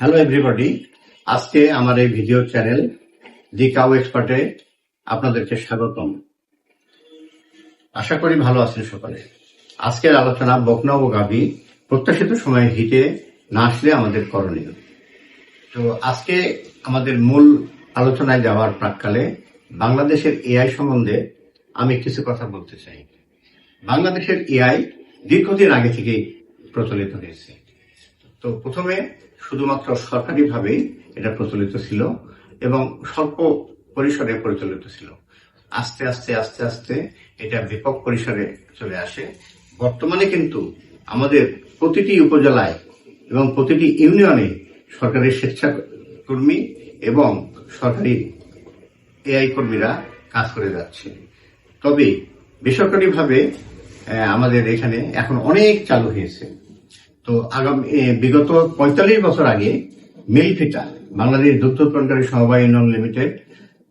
Hello everybody আজকে আমার এই ভিডিও চ্যানেল দি কাউ এক্সপার্টে আপনাদেরকে স্বাগতম। আশা করি ভালো আছেন সকালে। আজকের আলোচনা বকনা ও গাভী, প্রত্যাশিত সময়ে হিটে না আসলে আমাদের করণীয়। তো আজকে আমাদের মূল আলোচনায় যাওয়ার প্রাককালে বাংলাদেশের এআই সম্বন্ধে আমি কিছু কথা বলতে চাই। বাংলাদেশের এআই দীর্ঘদিন আগে থেকেই প্রচলিত হয়েছে। তো প্রথমে শুধুমাত্র সরকারিভাবেই এটা প্রচলিত ছিল এবং স্বল্প পরিসরে পরিচালিত ছিল। আস্তে আস্তে আস্তে আস্তে এটা ব্যাপক পরিসরে চলে আসে। বর্তমানে কিন্তু আমাদের প্রতিটি উপজেলায় এবং প্রতিটি ইউনিয়নে সরকারি স্বেচ্ছাকর্মী এবং সরকারি এআই কর্মীরা কাজ করে যাচ্ছে। তবে বেসরকারিভাবে আমাদের এখানে এখন অনেক চালু হয়েছে। তো আগামী বিগত পঁয়তাল্লিশ বছর আগে মিলফিটা বাংলাদেশ দুগ্ধ উৎপাদনকারী সমবায় ইউনিয়ন লিমিটেড,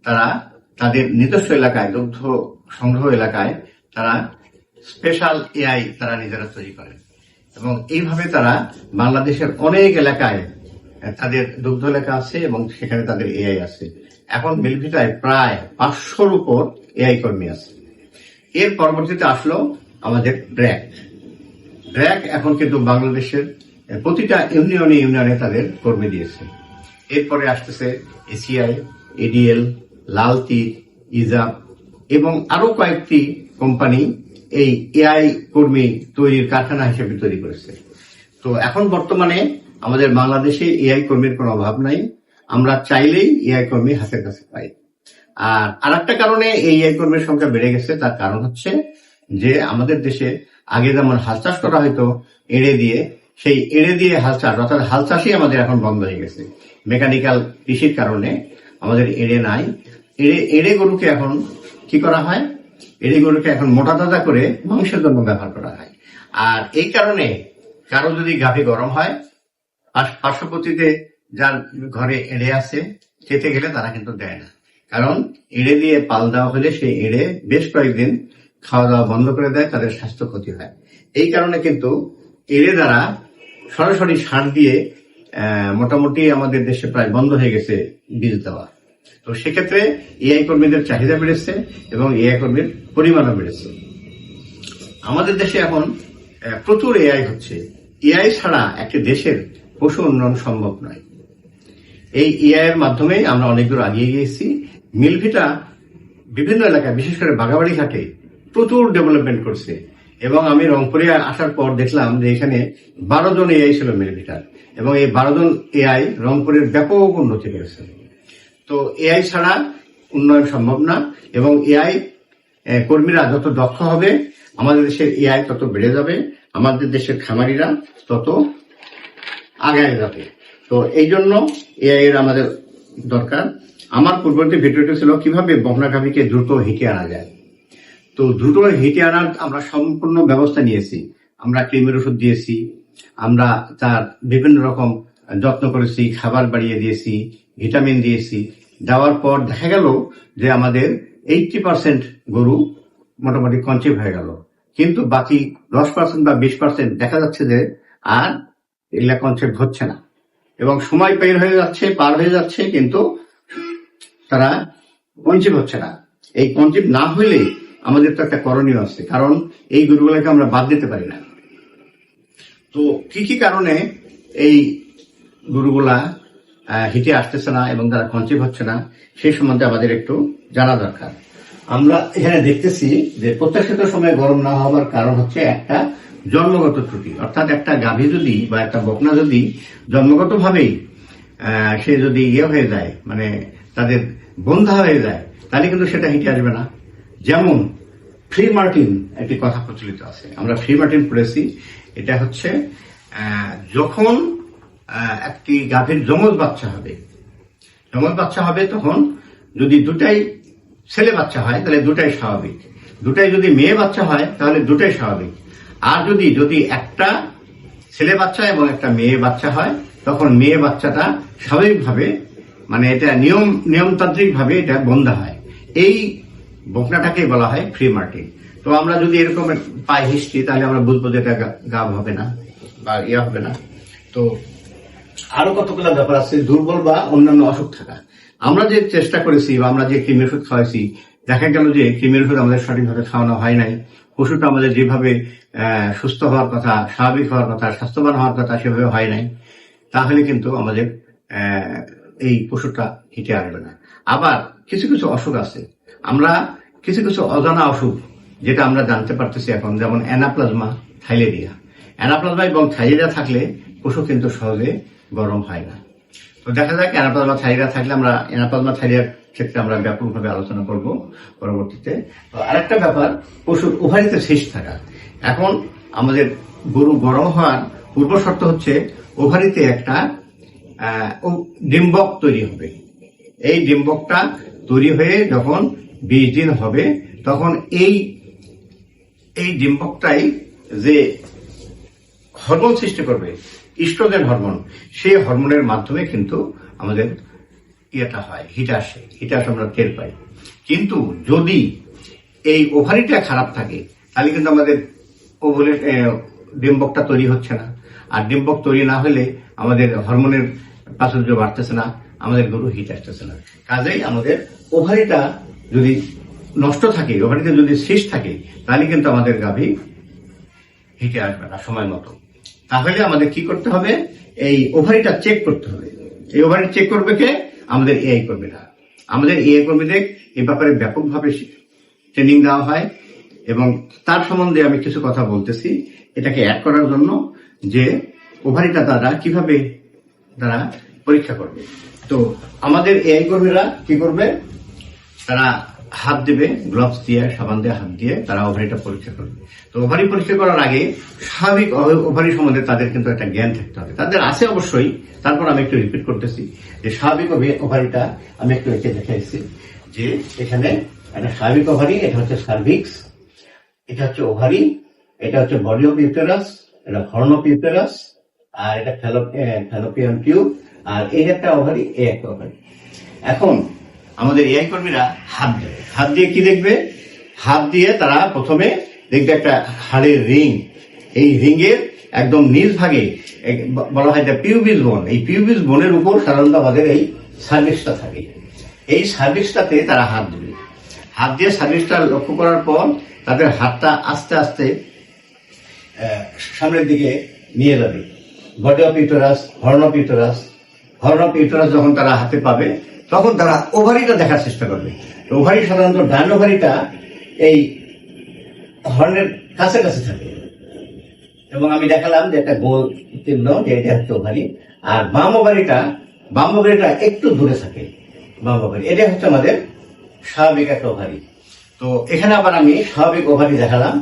তারা তাদের নিজস্ব এলাকায়, দুগ্ধ সংগ্রহ এলাকায় তারা স্পেশাল এআই তারা নিজেরা তৈরি করেন। এবং এইভাবে তারা বাংলাদেশের অনেক এলাকায় তাদের দুগ্ধ এলাকা আছে এবং সেখানে তাদের এআই আছে। এখন মিলফিটায় প্রায় পাঁচশোর উপর এআই কর্মী আছে। এর পরবর্তীতে আসলো আমাদের ব্র্যাক ব্র্যাক এখন কিন্তু বাংলাদেশের প্রতিটা ইউনিয়নে ইউনিয়নে তাদের কর্মী দিয়েছে। এরপরে আসতেছে এসিআই, এডিএল, লালতি, ইজাব এবং আরও কয়েকটি কোম্পানি এই এআই কর্মী তৈরির কারখানা হিসেবে তৈরি করেছে। তো এখন বর্তমানে আমাদের বাংলাদেশে এআই কর্মীর কোনো অভাব নাই। আমরা চাইলেই এআই কর্মী হাতের কাছে পাই। আর আরেকটা কারণে এই এআই কর্মীর সংখ্যা বেড়ে গেছে, তার কারণ হচ্ছে যে আমাদের দেশে আগে যেমন হাল চাষ করা হয়তো এড়ে দিয়ে, সেই এড়ে দিয়ে হাল চাষ অর্থাৎ হাল চাষই আমাদের এখন বন্ধ হয়ে গেছে। মেকানিক্যাল কৃষির কারণে আমাদের এড়ে নাই। এড়ে এড়ে গরুকে এখন কি করা হয়? এড়ে গরুকে এখন মোটা তাজা করে মাংসের জন্য ব্যবহার করা হয়। আর এই কারণে কারও যদি গাভী গরম হয় পাশ- পার্শ্ববর্তীতে যার ঘরে এড়ে আছে, খেতে গেলে তারা কিন্তু দেয় না। কারণ এড়ে দিয়ে পাল দেওয়া হলে সেই এড়ে বেশ কয়েকদিন খাওয়া দাওয়া বন্ধ করে দেয়, তাদের স্বাস্থ্য ক্ষতি হয়। এই কারণে কিন্তু এড়ে দ্বারা সরাসরি সার দিয়ে মোটামুটি আমাদের দেশে প্রায় বন্ধ হয়ে গেছে বীজ দেওয়া। তো সেক্ষেত্রে এআই কর্মীদের চাহিদা বেড়েছে এবং এআই কর্মীর পরিমাণও বেড়েছে। আমাদের দেশে এখন প্রচুর এআই হচ্ছে। এআই ছাড়া একটি দেশের পশু উন্নয়ন সম্ভব নয়। এই এআই এর মাধ্যমে আমরা অনেক দূর আগিয়ে গিয়েছি। মিলভিটা বিভিন্ন এলাকায়, বিশেষ করে বাগাবাড়ি ঘাটে প্রচুর ডেভেলপমেন্ট করছে। এবং আমি রংপুরে আসার পর দেখলাম যে এখানে বারো জন এআই ছিল মিলভিটার এবং এই বারো জন এআই রংপুরের ব্যাপক উন্নতি করেছে। তো এআই ছাড়া উন্নয়ন সম্ভব না এবং এআই কর্মীরা যত দক্ষ হবে, আমাদের দেশের এআই তত বেড়ে যাবে, আমাদের দেশের খামারিরা তত আগায় যাবে। তো এই জন্য এআই এর আমাদের দরকার। আমার পূর্ববর্তী ভিডিওটি ছিল কীভাবে বহনাগামীকে দ্রুত হিটে আনা যায়। তো দ্রুত হিটে আনার আমরা সম্পূর্ণ ব্যবস্থা নিয়েছি। আমরা ক্রিমের ওষুধ দিয়েছি, আমরা তার বিভিন্ন রকম যত্ন করেছি, খাবার বাড়িয়ে দিয়েছি, ভিটামিন দিয়েছি। দেওয়ার পর দেখা গেল যে আমাদের এইটটি পার্সেন্ট গরু মোটামুটি কনচিভ হয়ে গেল। কিন্তু বাকি দশ পার্সেন্ট বা বিশ পার্সেন্ট দেখা যাচ্ছে যে আর এগুলা কনসেপ্ট হচ্ছে না। এবং সময় পের হয়ে যাচ্ছে, পার হয়ে যাচ্ছে, কিন্তু তারা কনসিভ হচ্ছে না। এই কনসিভ না হইলে আমাদের তো একটা করণীয় আছে, কারণ এই গরুগুলোকে আমরা বাদ দিতে পারি না। তো কি কি কারণে এই গরুগুলা হিটে আসতেছে না এবং তারা কনসিভ হচ্ছে না সেই সম্বন্ধে আমাদের একটু জানা দরকার। আমরা এখানে দেখতেছি যে প্রত্যাশিত সময় গরম না হওয়ার কারণ হচ্ছে একটা জন্মগত ত্রুটি। অর্থাৎ একটা গাভী যদি বা একটা বকনা যদি জন্মগত ভাবেই সে যদি ইয়ে হয়ে যায় মানে তাদের বন্ধা হয়ে যায়, তাহলে কিন্তু সেটা হিটে আসবে না। যেমন ফ্রি মার্টিন একটি কথা প্রচলিত আছে। আমরা ফ্রি মার্টিন পড়েছি। এটা হচ্ছে যখন একটি গাভীর জমজ বাচ্চা হবে জমজ বাচ্চা হবে তখন যদি দুটাই ছেলে বাচ্চা হয়, তাহলে দুটাই স্বাভাবিক। দুটাই যদি মেয়ে বাচ্চা হয়, তাহলে দুটাই স্বাভাবিক। আর যদি যদি একটা ছেলে বাচ্চা এবং একটা মেয়ে বাচ্চা হয়, তখন মেয়ে বাচ্চাটা স্বাভাবিকভাবে মানে এটা নিয়ম, নিয়মতান্ত্রিকভাবে এটা বন্ধা হয়। এই বকনাটাকে বলা হয় ফ্রি মার্টিন তো আমরা যদি এরকম পাই হিস্ট্রি তাহলে আমরা বুঝব যে এটা গাব হবে না, বা ইয়ে হবে না। তো আরও কতগুলো ব্যাপার আছে, দুর্বল বা অন্যান্য অসুখ থাকা। আমরা যে চেষ্টা করেছি বা আমরা যে কৃমির ওষুধ খাওয়াইছি, দেখা গেল যে কৃমির ওষুধ আমাদের সঠিকভাবে খাওয়ানো হয় নাই। পশুটা আমাদের যেভাবে সুস্থ হওয়ার কথা, স্বাভাবিক হওয়ার কথা, স্বাস্থ্যবান হওয়ার কথা সেভাবে হয় নাই, তাহলে কিন্তু আমাদের এই পশুটা হিটে আসবে না। আবার কিছু কিছু অসুখ আছে। আমরা কিছু কিছু অজানা অসুখ যেটা আমরা জানতে পারতেছি এখন, যেমন অ্যানাপ্লাজমা, থাইলেরিয়া। অ্যানাপ্লাজমা এবং থাইলেরিয়া থাকলে পশু কিন্তু সহজে গরম হয় না। তো দেখা যাক অ্যানাপ্লাজমা থাইরিয়া থাকলে আমরা, অ্যানাপ্লাজমা থাইরিয়ার ক্ষেত্রে আমরা ব্যাপকভাবে আলোচনা করব পরবর্তীতে। তো আরেকটা ব্যাপার, পশুর ওভারিতে শেষ থাকা। এখন আমাদের গরু গরম হওয়ার পূর্ব শর্ত হচ্ছে ওভারিতে একটা ডিম্বক তৈরি হবে। এই ডিম্বকটা তৈরি হয়ে যখন বিশ দিন হবে, তখন এই এই ডিম্বকটাই যে হরমোন সৃষ্টি করবে, ইস্ট্রোজেন হরমোন, সেই হরমোনের মাধ্যমে কিন্তু আমাদের ইয়েটা হয় হিটাস হিটাস আমরা টের পাই। কিন্তু যদি এই ওভারিটা খারাপ থাকে, তাহলে কিন্তু আমাদের ওভারের ডিম্বকটা তৈরি হচ্ছে না। আর ডিম্বক তৈরি না হলে আমাদের হরমোনের প্রাচুর্য বাড়তেছে না, আমাদের গরু হিট আসতেছে না। কাজেই আমাদের ওভারিটা যদি নষ্ট থাকে ওভারিতে যদি শেষ থাকে, তাহলে কিন্তু আমাদের গাভী হেঁটে আসবে না সময় মতো। তাহলে আমাদের কি করতে হবে? এই ওভারিটা চেক করতে হবে। এই ওভারি চেক করবে কে? আমাদের এআই কর্মীরা। আমাদের এআই কর্মীদের এই ব্যাপারে ব্যাপকভাবে ট্রেনিং দেওয়া হয় এবং তার সম্বন্ধে আমি কিছু কথা বলতেছি। এটাকে অ্যাড করার জন্য যে ওভারিটা তারা কীভাবে তারা পরীক্ষা করবে। তো আমাদের এআই কর্মীরা কি করবে? তারা হাত দেবে গ্লাভস দিয়ে সাবান দিয়ে হাত দিয়ে তারা ওভারিটা পরীক্ষা করবে তো ওভারি পরীক্ষা করার আগে স্বাভাবিক ওভারি সম্বন্ধে তাদের কিন্তু একটা জ্ঞান থাকতে হবে তাদের আছে অবশ্যই তারপর আমি একটু রিপিট করতেছি যে স্বাভাবিক ওভারিটা আমি একটু এঁকে দেখাইছি যে এখানে একটা স্বাভাবিক ওভারি এটা হচ্ছে সার্ভিক্স এটা হচ্ছে ওভারি এটা হচ্ছে বডি অফ ইউটেরাস এটা হর্ন অফ ইউটেরাস আর এটা ফ্যালোপিয়ান টিউব আর এই একটা ওভারি এই একটা ওভারি এখন আমাদের এআই কর্মীরা হাত দেবে হাত দিয়ে কি দেখবে? হাত দিয়ে তারা প্রথমে দেখবে একটা হাড়ের রিং। এই রিংয়ের একদম নিচ ভাগে বলা হয় যে পিউবিস বোন এই পিউবিস বোনের উপর সাধারণত আমাদের এই সার্ভিসটা থাকে। এই সার্ভিসটাতে তারা হাত দেবে হাত দিয়ে সার্ভিসটা লক্ষ্য করার পর তাদের হাতটা আস্তে আস্তে সামনের দিকে নিয়ে যাবে। Body of uterus horn of uterus horn of uterus যখন তারা হাতে পাবে তখন তারা ওভারিটা দেখার চেষ্টা করবে। ওভারি সাধারণত ডান ওভারিটা এই হর্নের কাছে কাছে থাকে। এবং আমি দেখালাম যে একটা গোল চিহ্ন যে এটা হচ্ছে ওভারি। আর বাম ওভারিটা বাম ওভারিটা একটু দূরে থাকে, বাম ওভারি। এটা হচ্ছে আমাদের স্বাভাবিক একটা ওভারি। তো এখানে আবার আমি স্বাভাবিক ওভারি দেখালাম,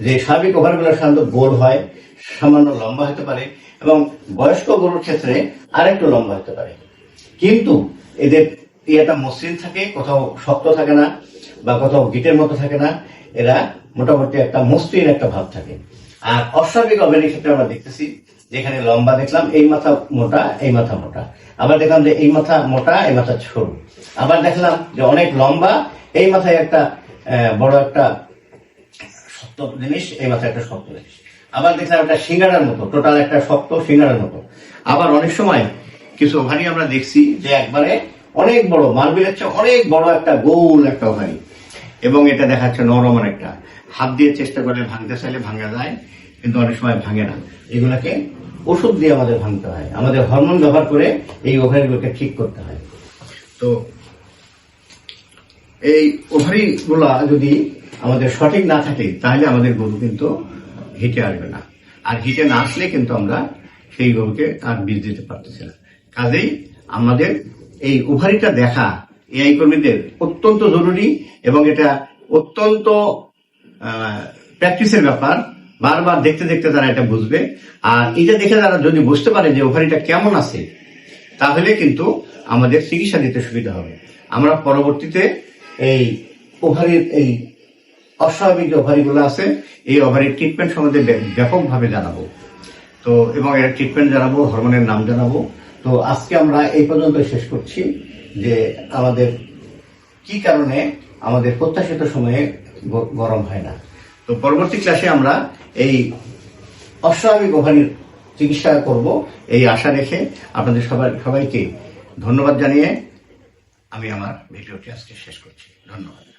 যে স্বাভাবিক ওভারগুলো সাধারণত গোল হয়, সামান্য লম্বা হতে পারে, এবং বয়স্ক গরুর ক্ষেত্রে আরেকটু লম্বা হতে পারে। কিন্তু এদের ইয়েটা মসৃণ থাকে, কোথাও শক্ত থাকে না বা কোথাও গিটের মতো থাকে না। এরা মোটামুটি একটা মসৃণ একটা ভাব থাকে। আর অস্বাভাবিক অবেনের ক্ষেত্রে আমরা দেখতেছি, যেখানে লম্বা দেখলাম, এই মাথা মোটা, এই মাথা মোটা। আবার দেখলাম যে এই মাথা মোটা, এই মাথা সরু আবার দেখলাম যে অনেক লম্বা, এই মাথায় একটা বড় একটা শক্ত জিনিস এই মাথায় একটা শক্ত জিনিস আবার দেখলাম একটা সিঙ্গারার মতো, টোটাল একটা শক্ত সিঙ্গারার মতো। আবার অনেক সময় কিছু ওভারি আমরা দেখছি যে একবারে অনেক বড় মার্বেলের চেয়ে অনেক বড় একটা গোল একটা ওভারি এবং এটা দেখাচ্ছে নরম একটা। হাত দিয়ে চেষ্টা করলে ভাঙতে চাইলে ভাঙা যায়, কিন্তু অনেক সময় ভাঙে না। এগুলাকে ওষুধ দিয়ে আমাদের ভাঙতে হয়। আমাদের হরমোন ব্যবহার করে এই ওভারিগুলোকে ঠিক করতে হয়। তো এই ওভারি গুলা যদি আমাদের সঠিক না থাকে, তাহলে আমাদের গরু কিন্তু হিটে আসবে না। আর হিটে না আসলে কিন্তু আমরা সেই গরুকে আর বীজ দিতে পারতেছি না। কাজেই আমাদের এই ওভারিটা দেখা এআই কর্মীদের অত্যন্ত জরুরি এবং এটা অত্যন্ত প্র্যাকটিসের ব্যাপার। বারবার দেখতে দেখতে তারা এটা বুঝবে। আর এটা দেখে তারা যদি বুঝতে পারে যে ওভারিটা কেমন আছে, তাহলে কিন্তু আমাদের চিকিৎসা দিতে সুবিধা হবে। আমরা পরবর্তীতে এই ওভারির এই অস্বাভাবিক যে ওভারিগুলো আছে, এই ওভারির ট্রিটমেন্ট সম্বন্ধে ব্য- ব্যাপকভাবে জানাব। তো, এবং এর ট্রিটমেন্ট জানাব হরমোনের নাম জানাব। তো আজকে আমরা এই পর্যন্ত শেষ করছি যে আমাদের কি কারণে আমাদের প্রত্যাশিত সময়ে গরম হয় না। তো পরবর্তী ক্লাসে আমরা এই অস্বাভাবিক ওভারির চিকিৎসা করব এই আশা রেখে আপনাদের সবাই সবাইকে ধন্যবাদ জানিয়ে আমি আমার ভিডিওটি আজকে শেষ করছি। ধন্যবাদ।